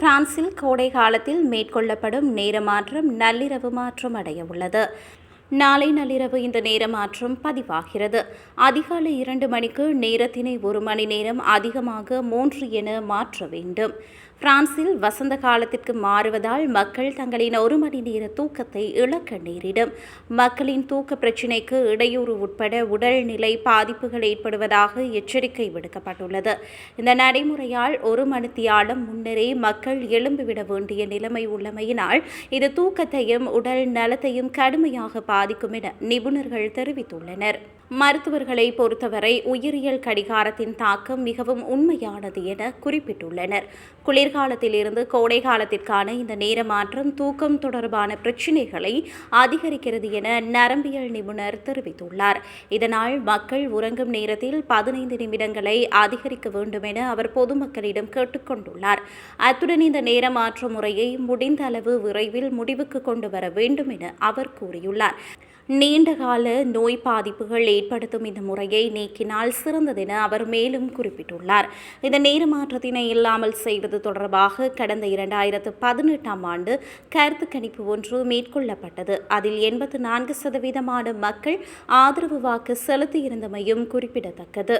பிரான்சில் கோடை காலத்தில் மேற்கொள்ளப்படும் நேர மாற்றம் நள்ளிரவு மாற்றம் அடைய உள்ளது. நாளை நள்ளிரவு இந்த நேர மாற்றம் பதிவாகிறது. அதிகாலை இரண்டு மணிக்கு நேரத்தினை ஒரு மணி நேரம் அதிகமாக மூன்று என மாற்ற வேண்டும். பிரான்சில் வசந்த காலத்திற்கு மாறுவதால் மக்கள் தங்களின் ஒரு மணி நேர தூக்கத்தை இழக்க நேரிடும். மக்களின் தூக்க பிரச்சினைக்கு இடையூறு உட்பட உடல்நிலை பாதிப்புகள் ஏற்படுவதாக எச்சரிக்கை விடுக்கப்பட்டுள்ளது. இந்த நடைமுறையால் ஒரு மணித்தியாலம் முன்னரே மக்கள் எழும்பிவிட வேண்டிய நிலைமை உள்ளமையினால் இது தூக்கத்தையும் உடல் நலத்தையும் கடுமையாக பாதிக்கும் என நிபுணர்கள் தெரிவித்துள்ளனர். மருத்துவர்களை பொறுத்தவரை உயிரியல் கடிகாரத்தின் தாக்கம் மிகவும் உண்மையானது என குறிப்பிட்டுள்ளனர். குளிர்காலத்திலிருந்து கோடை காலத்திற்கான இந்த நேர மாற்றம் தூக்கம் தொடர்பான பிரச்சினைகளை அதிகரிக்கிறது என நரம்பியல் நிபுணர் தெரிவித்துள்ளார். இதனால் மக்கள் உறங்கும் நேரத்தில் பதினைந்து நிமிடங்களை அதிகரிக்க வேண்டும் என அவர் பொதுமக்களிடம் கேட்டுக்கொண்டுள்ளார் அத்துடன் இந்த நேர மாற்ற முறையை முடிந்த அளவு விரைவில் முடிவுக்கு கொண்டு வர வேண்டும் என அவர் கூறியுள்ளார். நீண்டகால நோய் பாதிப்புகள் ஏற்படுத்தும் இந்த முறையை நீக்கினால் சிறந்ததென அவர் மேலும் குறிப்பிட்டுள்ளார். இந்த நேர மாற்றத்தினை இல்லாமல் செய்வது தொடர்பாக கடந்த இரண்டாயிரத்து பதினெட்டாம் ஆண்டு கருத்து கணிப்பு ஒன்று மேற்கொள்ளப்பட்டது. அதில் எண்பத்து நான்கு சதவீதமான மக்கள் ஆதரவு வாக்கு செலுத்தியிருந்தமையும் குறிப்பிடத்தக்கது.